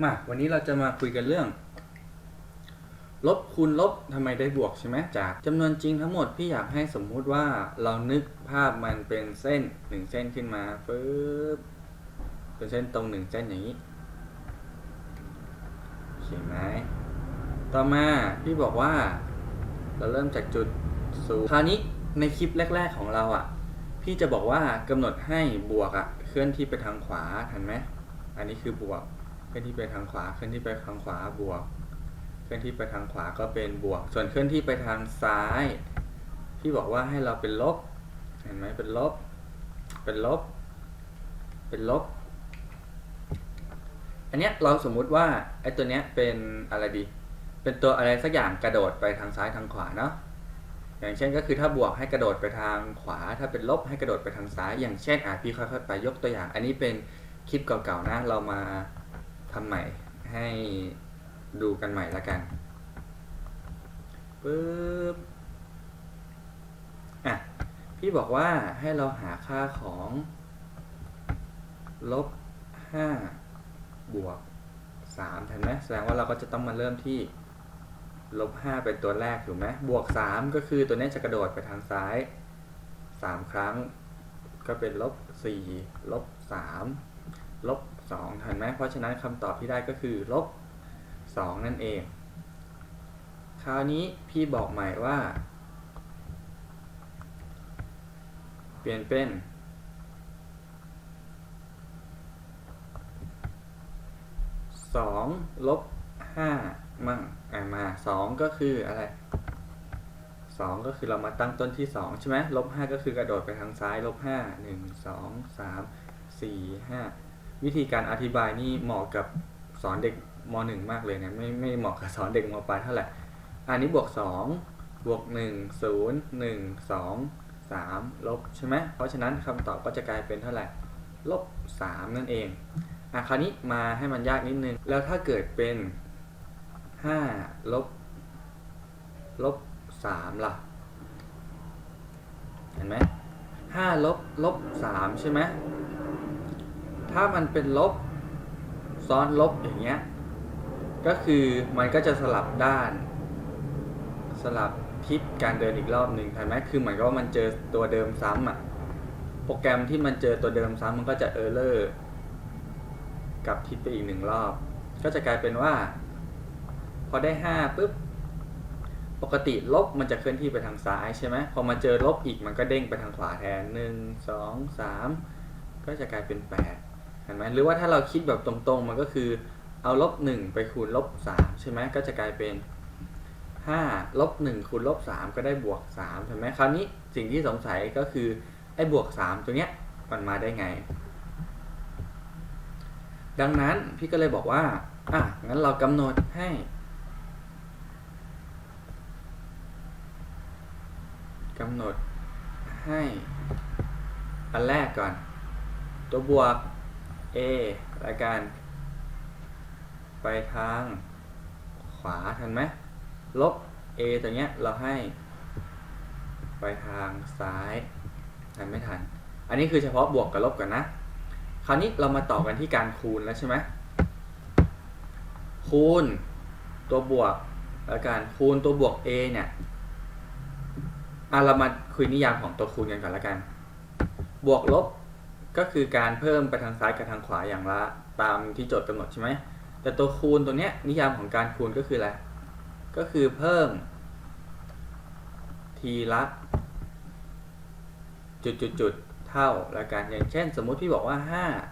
มาวันนี้เราจะมาคุยกันเรื่อง ลบคูณลบทำไมได้บวกใช่ไหมจากจำนวนจริงทั้งหมดพี่อยากให้สมมุติว่าเรานึกภาพมันเป็นเส้นหนึ่งเส้นขึ้นมาปึ๊บเป็นเส้นตรงหนึ่งเส้นอย่างนี้เขียนไหมต่อมาพี่บอกว่า เราเริ่มจากจุดศูนย์คราวนี้ในคลิปแรก ๆของเราอะ พี่จะบอกว่ากำหนดให้บวกอะเคลื่อนที่ไปทางขวาทันไหมอันนี้คือบวก เคลื่อนที่ไปทางขวา เคลื่อนที่ไปทางขวาบวก เคลื่อนที่ไปทางขวาก็เป็นบวก ส่วนเคลื่อนที่ไปทางซ้าย พี่บอกว่าให้เราเป็นลบ เห็นไหมเป็นลบ เป็นลบ เป็นลบ อันเนี้ยเราสมมุติว่าไอ้ตัวเนี้ยเป็นอะไรดี เป็นตัวอะไรสักอย่างกระโดดไปทางซ้ายทางขวาเนาะ อย่างเช่นก็คือถ้าบวกให้กระโดดไปทางขวา ถ้าเป็นลบให้กระโดดไปทางซ้าย อย่างเช่นอะพี่ค่อยๆไปยกตัวอย่าง อันนี้เป็นคลิปเก่าๆนะเรามา ทำใหม่ให้ดูกันใหม่ละกันปึ๊บอะพี่บอกว่าให้เราหาค่าของลบห้าบวกสามเห็นไหมแสดงว่าเราก็จะต้องมาเริ่มที่ลบห้าเป็นตัวแรกถูกไหมบวกสามก็คือตัวนี้จะกระโดดไปทางซ้ายสามครั้ง ก็เป็นลบสี่ลบสามลบ สองเห็นไหมเพราะฉะนั้นคำตอบที่ได้ก็คือลบสองนั่นเอง คราวนี้พี่บอกใหม่ว่า เปลี่ยนเป็นสองลบห้ามั่งอะมาสองก็คืออะไรสองก็คือเรามาตั้งต้นที่สองใช่ไหมลบห้าก็คือกระโดดไปทางซ้ายลบห้าหนึ่งสองสามสี่ห้า วิธีการอธิบายนี่เหมาะกับสอนเด็กมหนึ่งมากเลยนะไม่ไม่เหมาะกับสอนเด็กมปลายเท่าไหร่อันนี้บวกสองบวกหนึ่งศูนย์หนึ่งสองสามลบใช่ไหมเพราะฉะนั้นคำตอบก็จะกลายเป็นเท่าไหร่ลบสามนั่นเองอะคราวนี้มาให้มันยากนิดนึง แล้วถ้าเกิดเป็นห้าลบลบสามล่ะ เห็นไหมห้าลบลบสามใช่ไหม ถ้ามันเป็นลบซ้อนลบอย่างเงี้ย ก็คือมันก็จะสลับด้าน สลับทิศการเดินอีกรอบหนึ่งเห็นไหมคือเหมือนกับว่ามันเจอตัวเดิมซ้ำอะ โปรแกรมที่มันเจอตัวเดิมซ้ำมันก็จะเออร์เลอร์กับทิศไปอีกหนึ่งรอบ ก็จะกลายเป็นว่า พอได้ห้าปุ๊บ ปกติลบมันจะเคลื่อนที่ไปทางซ้ายใช่ไหมพอมาเจอลบอีกมันก็เด้งไปทางขวาแทนหนึ่งสองสามก็จะกลายเป็นแปด เห็นไหมหรือว่าถ้าเราคิดแบบตรงๆ มันก็คือเอาลบหนึ่งไปคูณลบสามใช่ไหมก็จะกลายเป็นห้าลบหนึ่งคูณลบสามก็ได้บวกสามเห็นไหมคราวนี้สิ่งที่สงสัยก็คือไอ้บวกสามตัวเนี้ยมันมาได้ไง ดังนั้นพี่ก็เลยบอกว่าอะงั้นเรากำหนดให้กำหนดให้อันแรกก่อน ตัวบวก a และการ ไปทางขวาทันไหมลบ a ตัวเนี้ยเราให้ ไปทางซ้ายทันไม่ทัน อันนี้คือเฉพาะบวกกับลบก่อนนะ คราวนี้เรามาต่อกันที่การคูณแล้วใช่ไหมคูณตัวบวกแล้วการคูณตัวบวก a เนี่ยอะเรามาคุยนิยามของตัวคูณกันก่อนแล้วกัน บวกลบ ก็คือการเพิ่มไปทางซ้ายกับทางขวาอย่างละ ตามที่โจทย์กำหนดใช่ไหมแต่ตัวคูณตัวเนี้ยนิยามของการคูณก็คืออะไร ก็คือเพิ่ม ทีละจุดจุดจุดๆเท่าละกันอย่างเช่น สมมุติพี่บอกว่า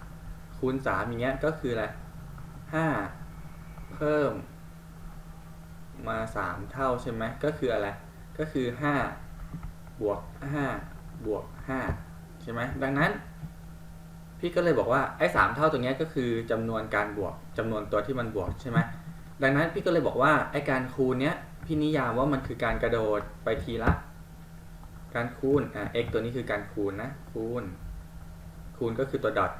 5 คูณ3อย่างเงี้ยก็คืออะไร5เพิ่ม มา 3 เท่าใช่ไหมก็คืออะไร ก็คือ 5 บวก 5 บวก 5 ใช่ไหมดังนั้น พี่ก็เลยบอกว่าไอ้สามเท่าตรงนี้ก็คือจำนวนการบวกจำนวนตัวที่มันบวกใช่ไหมดังนั้นพี่ก็เลยบอกว่าไอ้การคูณเนี้ยพี่นิยามว่ามันคือการกระโดดไปทีละ การคูณอะ x ตัวนี้คือการคูณนะคูณ คูณก็คือตัวดอท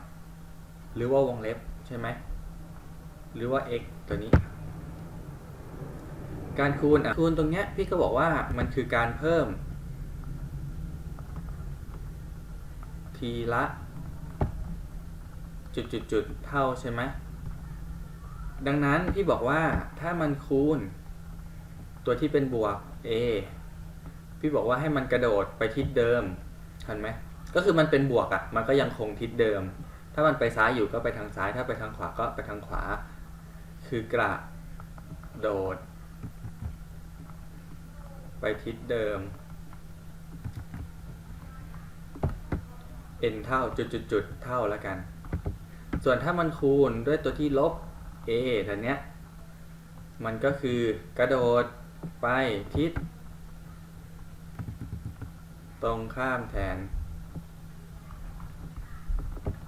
หรือว่าวงเล็บใช่ไหมหรือว่า x ตัวนี้ การคูณอะคูณตรงเนี้ยพี่ก็บอกว่ามันคือการเพิ่ม ทีละ จุดจุดจุดๆเท่าใช่ไหมดังนั้นพี่บอกว่าถ้ามันคูณ ตัวที่เป็นบวก a พี่บอกว่าให้มันกระโดดไปทิศเดิมทันไหมก็คือมันเป็นบวกอะ่ะ มันก็ยังคงทิศเดิม ถ้ามันไปซ้ายอยู่ก็ไปทางซ้าย ถ้าไปทางขวาก็ไปทางขวา คือกระโดด ไปทิศเดิม n เท่าจุดๆๆเท่าแล้วกัน ส่วนถ้ามันคูณด้วยตัวที่ลบ a ทันเนี้ย มันก็คือกระโดดไปทิศ ตรงข้ามแทน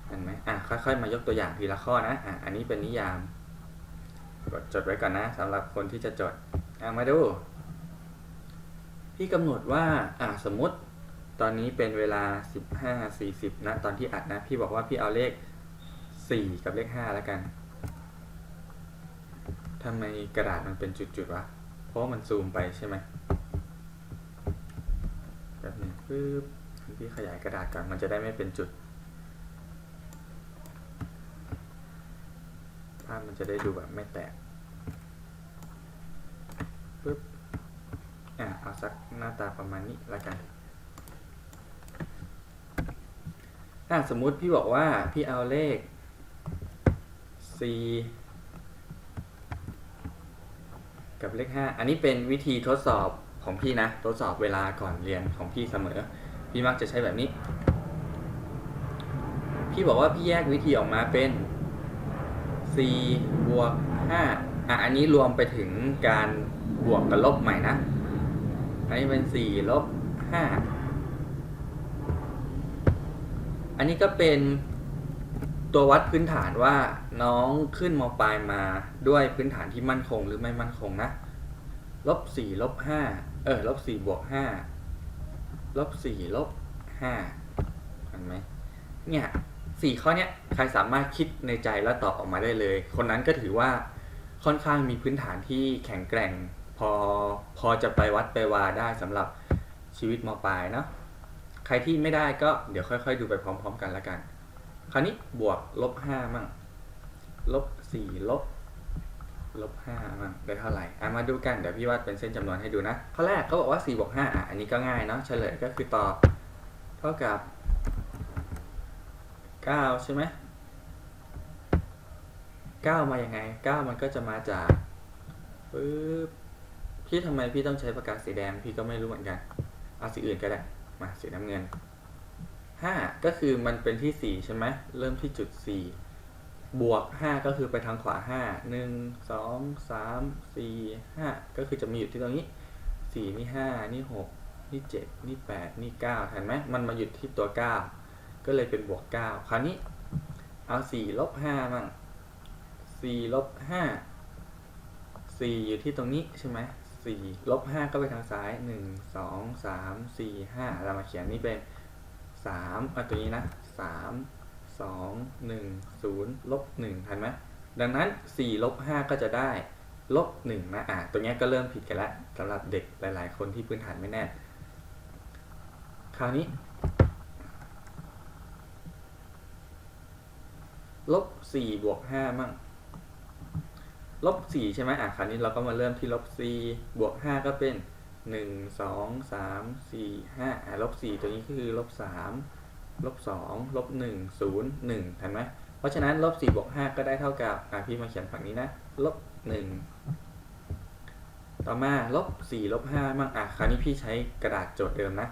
เห็นไหมอะค่อยๆ มายกตัวอย่างทีละข้อนะอะอันนี้เป็นนิยาม กดจดไว้ก่อนนะสำหรับคนที่จะจดอะมาดูพี่กำหนดว่าอะสมมติ ตอนนี้เป็นเวลา 15 40นะตอนที่อัดนะ พี่บอกว่าพี่เอาเลข 4กับเลข5แล้วกันทำไมกระดาษมันเป็นจุดๆวะ เพราะมันซูมไปใช่ไหมแบบนี้ปึ๊บพี่ขยายกระดาษก่อนมันจะได้ไม่เป็นจุด ภาพมันจะได้ดูแบบไม่แตกปึ๊บ อะเอาสักหน้าตาประมาณนี้แล้วกันอะสมมุติพี่บอกว่าพี่เอาเลข 4 กับเลข 5 อันนี้เป็นวิธีทดสอบของพี่นะ ทดสอบเวลาก่อนเรียนของพี่เสมอ พี่มักจะใช้แบบนี้ พี่บอกว่าพี่แยกวิธีออกมาเป็น 4 บวก 5 อะ อันนี้รวมไปถึงการบวกกับลบใหม่นะ อันนี้เป็น 4 ลบ 5 อันนี้ก็เป็น ตัววัดพื้นฐานว่าน้องขึ้นมปลายมาด้วยพื้นฐานที่มั่นคงหรือไม่มั่นคงนะลบสี่ลบห้าเออลบสี่บวกห้าลบสี่ลบห้าเห็นไหมเนี่ยสี่ข้อเนี้ยใครสามารถคิดในใจแล้วตอบออกมาได้เลย คนนั้นก็ถือว่าค่อนข้างมีพื้นฐานที่แข็งแกร่ง พอพอจะไปวัดไปวาได้สำหรับชีวิตมปลายเนาะใครที่ไม่ได้ก็เดี๋ยวค่อย ๆ ดูไปพร้อม ๆ กันละกัน คราวนี้บวกลบห้ามั่งลบสี่ลบลบห้ามั่งได้เท่าไหร่อะมาดูกันเดี๋ยวพี่วาดเป็นเส้นจำนวนให้ดูนะข้อแรกเขาบอกว่า4บวก5อะอันนี้ก็ง่ายเนาะเฉลยก็คือตอบเท่ากับ9ใช่ไหม9มายังไง9มันก็จะมาจากปึ๊บพี่ทำไมพี่ต้องใช้ปากกาสีแดงพี่ก็ไม่รู้เหมือนกันเอาสีอื่นก็ได้มาสีน้ำเงิน 5 ก็คือมันเป็นที่ 4 ใช่ไหมเริ่มที่จุด 4 บวก 5 ก็คือไปทางขวา 5 1 2 3 4 5 ก็คือจะมีอยู่ที่ตรงนี้ 4 นี่ 5 นี่ 6 นี่ 7 นี่ 8 นี่ 9เห็นไหมมันมาหยุดที่ตัว 9 ก็เลยเป็นบวก 9 คราวนี้เอา 4 ลบ 5 มั่ง 4 ลบ 5 4 อยู่ที่ตรงนี้ใช่ไหม4ลบ 5 ก็ไปทางซ้าย 1 2 3 4 5 เรามาเขียนนี่เป็น 3เอาตัวนี้นะ3สองหนึ่งศูนย์ลบหนึ่งทันไหมดังนั้นสี่ลบห้าก็จะได้ลบหนึ่งนะอะตัวนี้ก็เริ่มผิดกันแล้วสำหรับเด็กหลาย ๆ คนที่พื้นฐานไม่แน่นคราวนี้ลบสี่บวกห้ามั่งลบสี่ใช่ไหมอะคราวนี้เราก็มาเริ่มที่ลบสี่บวกห้าก็เป็น หนึ่งสองสามสี่ห้าลบสี่ตัวนี้ก็คือลบสามลบสองลบหนึ่งศูนย์หนึ่งเห็นไหมเพราะฉะนั้นลบสี่บวกห้าก็ได้เท่ากับอะพี่มาเขียนฝั่งนี้นะลบหนึ่งต่อมาลบสี่ลบห้ามั่งอะคราวนี้พี่ใช้กระดาษโจทย์เดิมนะ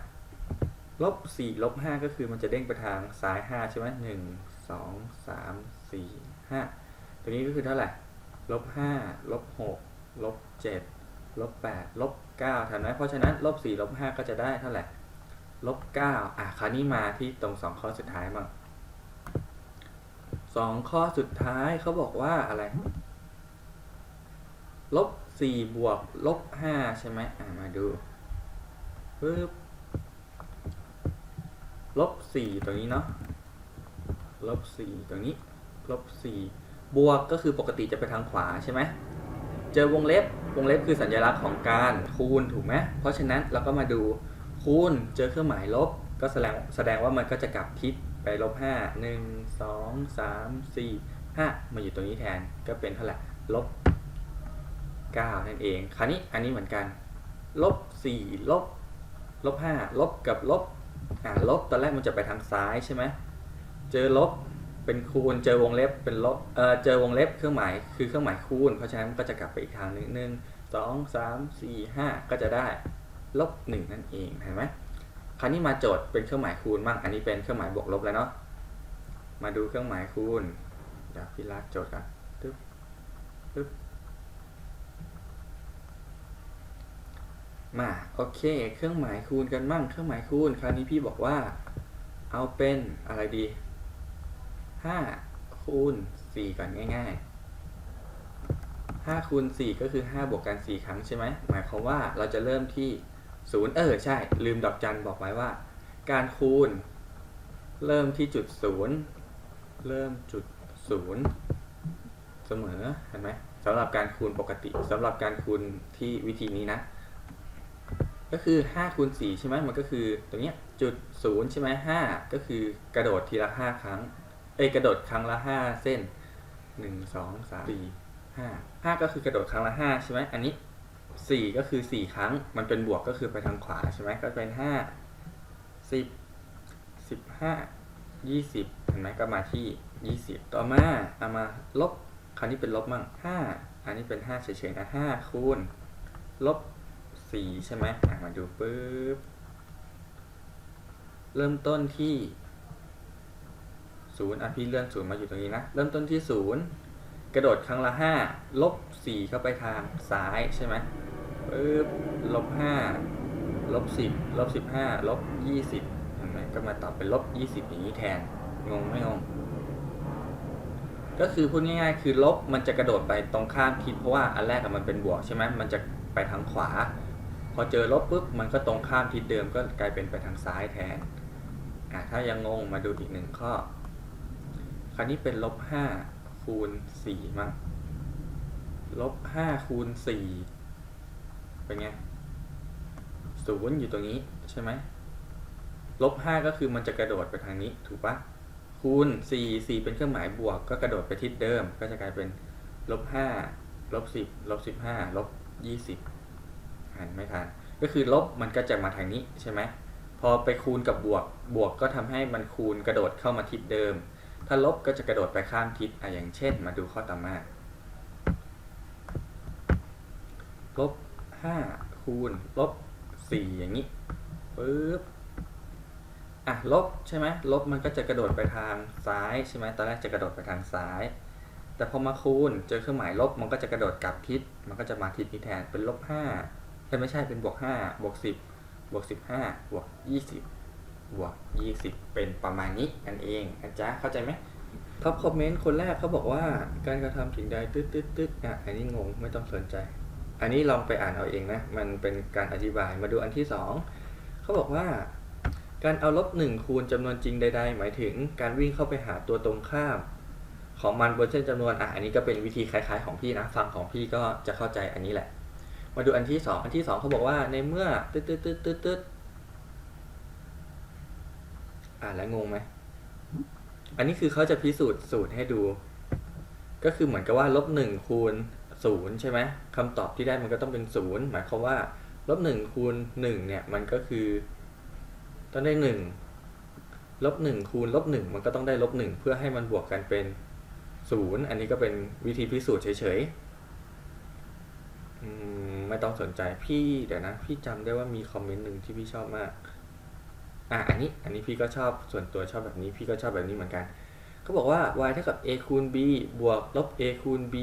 ลบสี่ลบห้าก็คือมันจะเด้งไปทางซ้ายห้าใช่ไหมหนึ่งสองสามสี่ห้าตัวนี้ก็คือเท่าไหร่ลบห้าลบหกลบเจ็ด ลบแปดลบเก้าทันไหมเพราะฉะนั้นลบสี่ลบห้าก็จะได้เท่าไหร่ลบเก้าอะคราวนี้มาที่ตรงสองข้อสุดท้ายมั่งสองข้อสุดท้ายเขาบอกว่าอะไรลบสี่บวกลบห้าใช่ไหมอะมาดูปึ๊บลบสี่ตรงนี้เนาะลบสี่ตรงนี้ลบสี่บวกก็คือปกติจะไปทางขวาใช่ไหม เจอวงเล็บ วงเล็บคือสัญลักษณ์ของการคูณถูกไหมเพราะฉะนั้นเราก็มาดูคูณเจอเครื่องหมายลบ ก็แสดงแสดงว่ามันก็จะกลับทิศไปลบห้าหนึ่งสองสามสี่ห้ามาอยู่ตรงนี้แทนก็เป็นเท่าไหร่ลบ9นั่นเอง คราวนี้อันนี้เหมือนกันลบ4ลบลบ5ลบกับลบอ่าลบตอนแรกมันจะไปทางซ้ายใช่ไหมเจอลบ เป็นคูณเจอวงเล็บเป็นลบเออเจอวงเล็บเครื่องหมายคือเครื่องหมายคูณ เพราะฉะนั้นก็จะกลับไปอีกทางหนึ่งหนึ่งสองสามสี่ห้าก็จะได้ลบหนึ่งนั่นเองเห็นไหมคราวนี้มาโจทย์เป็นเครื่องหมายคูณบ้างอันนี้เป็นเครื่องหมายบวกลบแล้วเนาะมาดูเครื่องหมายคูณเดี๋ยวพี่ลากโจทย์กันตึ๊บตึ๊บมาโอเค เครื่องหมายคูณกันมั่งเครื่องหมายคูณ คราวนี้พี่บอกว่า เอาเป็นอะไรดี ห้าคูณสี่ก่อนง่ายๆห้าคูณสี่ก็คือห้าบวกกันสี่ครั้งใช่ไหมหมายความว่าเราจะเริ่มที่ศูนย์เออใช่ ลืมดอกจันบอกไว้ว่า การคูณ เริ่มที่จุดศูนย์เริ่มจุดศูนย์เสมอเห็นไหมสำหรับการคูณปกติสำหรับการคูณที่วิธีนี้นะ ก็คือ5คูณ4ใช่ไหมมันก็คือตรงเนี้ยจุด0ใช่ไหม5ก็คือกระโดดทีละ5ครั้ง เอยกระโดดครั้งละ5เส้น1 2 3 4 5 5ก็คือกระโดดครั้งละ5ใช่ไหมอันนี้4ก็คือ4ครั้ง มันเป็นบวกก็คือไปทางขวาใช่ไหมก็เป็น5 10 15 20เห็นไหมก็มาที่20ต่อมาเอามาลบคราวนี้เป็นลบมั่ง5อันนี้เป็น5เฉยๆนะ5คูณลบสี่ใช่ไหมอะมาดูปุ๊บเริ่มต้นที่ ศูนย์อะพี่เลื่อนศูนย์มาอยู่ตรงนี้นะ เริ่มต้นที่ศูนย์กระโดดครั้งละห้าลบสี่เข้าไปทางซ้ายใช่ไหมปุ๊บลบห้าลบสิบลบสิบห้าลบยี่สิบเห็นไหมก็มาตอบเป็นลบยี่สิบอย่างนี้แทน งงไม่งง ก็คือพูดง่ายๆ คือลบมันจะกระโดดไปตรงข้ามทิศเพราะว่าอันแรกมันเป็นบวกใช่ไหมมันจะไปทางขวา พอเจอลบปุ๊บมันก็ตรงข้ามทิศเดิมก็กลายเป็นไปทางซ้ายแทนอะถ้ายังงงมาดูอีกหนึ่งข้อ ราวนี้เป็นลบห้าคูณสี่มั้งลบห้าคูณสี่เป็นไงศูนย์อยู่ตรงนี้ใช่ไหมลบห้าก็คือมันจะกระโดดไปทางนี้ถูกปะคูณสี่สี่เป็นเครื่องหมายบวก ก็กระโดดไปทิศเดิม ก็จะกลายเป็นลบห้าลบสิบลบสิบห้าลบยี่สิบหันไม่ทันก็คือลบมันก็จะมาทางนี้ใช่ไหมพอไปคูณกับบวกบวกก็ทำให้มันคูณกระโดดเข้ามาทิศเดิม ถ้าลบก็จะกระโดดไปข้ามทิศอะอย่างเช่น มาดูข้อต่อมาลบห้าคูณลบสี่อย่างนี้ปึ๊บอะลบใช่ไหมลบมันก็จะกระโดดไปทางซ้ายใช่ไหมตอนแรกจะกระโดดไปทางซ้าย แต่พอมาคูณเจอเครื่องหมายลบมันก็จะกระโดดกลับทิศมันก็จะมาทิศนี้แทนเป็นลบห้าไม่ใช่เป็นบวกห้าบวกสิบบวกสิบห้าบวกยี่สิบ บวกยี่สิบเป็นประมาณนี้นั่นเองนะจ๊ะเข้าใจไหมท็อปคอมเมนต์คนแรกเขาบอกว่าการกระทำสิ่งใดตึ๊ดตึ๊ดตึ๊ดอะอันนี้งงไม่ต้องสนใจ อันนี้ลองไปอ่านเอาเองนะ มันเป็นการอธิบายมาดูอันที่สองเขาบอกว่า การเอาลบหนึ่งคูณจำนวนจริงใด ๆ หมายถึงการวิ่งเข้าไปหาตัวตรงข้าม ของมันบนเส้นจำนวนอะอันนี้ก็เป็นวิธีคล้ายๆ ของพี่นะฟังของพี่ก็จะเข้าใจอันนี้แหละ มาดูอันที่สองอันที่สองเขาบอกว่าในเมื่อตึ๊ดตึ๊ดตึ๊ดตึ๊ดตึ๊ด อ่านแล้วงงไหมอันนี้คือเขาจะพิสูจน์สูตรให้ดู ก็คือเหมือนกับว่าลบหนึ่งคูณศูนย์ใช่ไหมคำตอบที่ได้มันก็ต้องเป็นศูนย์หมายความว่าลบหนึ่งคูณหนึ่งเนี่ยมันก็คือต้องได้หนึ่งลบหนึ่งคูณลบหนึ่งมันก็ต้องได้ลบหนึ่งเพื่อให้มันบวกกันเป็นศูนย์อันนี้ก็เป็นวิธีพิสูจน์เฉยๆไม่ต้องสนใจพี่เดี๋ยวนะ พี่จำได้ว่ามีคอมเมนต์หนึ่งที่พี่ชอบมาก อะอันนี้อันนี้พี่ก็ชอบส่วนตัวชอบแบบนี้พี่ก็ชอบแบบนี้เหมือนกันเขาบอกว่า y เท่ากับ a คูณ b บวกลบ a คูณ b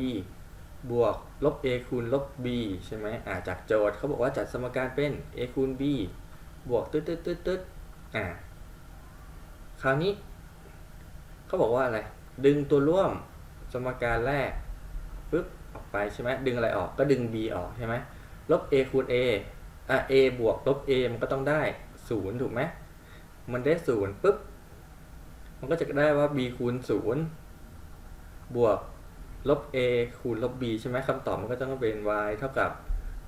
บวกลบ a คูณลบ b ใช่ไหมอ่าจากโจทย์เขาบอกว่าจัดสมการเป็น a คูณ b บวกตึ๊ดตึ๊ดตึ๊ดตึ๊ดอ่าคราวนี้เขาบอกว่าอะไร ดึงตัวร่วมสมการแรกปึ๊บออกไปใช่ไหมดึงอะไรออกก็ดึง b ออกใช่ไหมลบ a คูณ a อะ a บวกลบ a มันก็ต้องได้ศูนย์ถูกไหม มันได้ศูนย์ปุ๊บ มันก็จะได้ว่า b คูณศูนย์บวกลบ a คูณลบ b ใช่ไหมคำตอบมันก็ต้องเป็น y เท่ากับ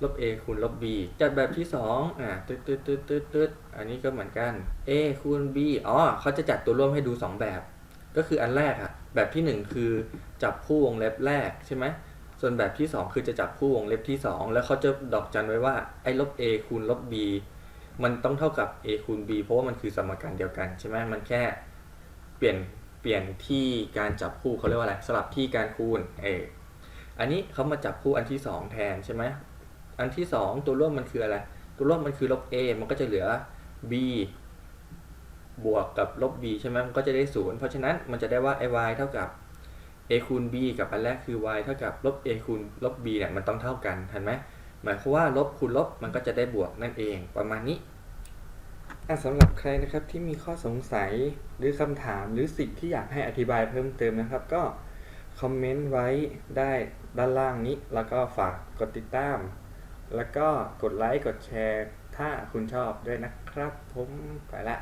ลบ a คูณลบ b จัดแบบที่สองอะตึ๊ดตึ๊ดตึ๊ดตึ๊ดตึ๊ดอันนี้ก็เหมือนกัน a คูณ b อ๋อเขาจะจัดตัวร่วมให้ดูสองแบบ ก็คืออันแรกอะแบบที่หนึ่งคือจับคู่วงเล็บแรกใช่ไหมส่วนแบบที่ 2 คือจะจับคู่วงเล็บที่ 2 แล้วเขาจะดอกจันไว้ว่าไอ้ลบ a คูณลบ b มันต้องเท่ากับ a คูณ b เพราะว่ามันคือสมการเดียวกันใช่ไหมมันแค่เปลี่ยนเปลี่ยนที่การจับคู่เขาเรียกว่าอะไรสลับที่การคูณเอออันนี้เขามาจับคู่อันที่ 2 แทนใช่ไหมอันที่ 2 ตัวร่วมมันคืออะไร ตัวร่วมมันคือลบ a มันก็จะเหลือ b บวกกับลบ b ใช่ไหมมันก็จะได้ศูนย์เพราะฉะนั้นมันจะได้ว่า i y เท่ากับ a คูณ b กับอันแรกคือ y เท่ากับลบ a คูณลบ b เนี่ยมันต้องเท่ากันเห็นไหม หมายความว่าลบคูณลบมันก็จะได้บวกนั่นเองประมาณนี้สำหรับใครนะครับที่มีข้อสงสัยหรือคำถามหรือสิ่งที่อยากให้อธิบายเพิ่มเติมนะครับ ก็คอมเมนต์ไว้ได้ด้านล่างนี้ แล้วก็ฝากกดติดตาม แล้วก็กดไลค์กดแชร์ ถ้าคุณชอบด้วยนะครับ ผมไปละ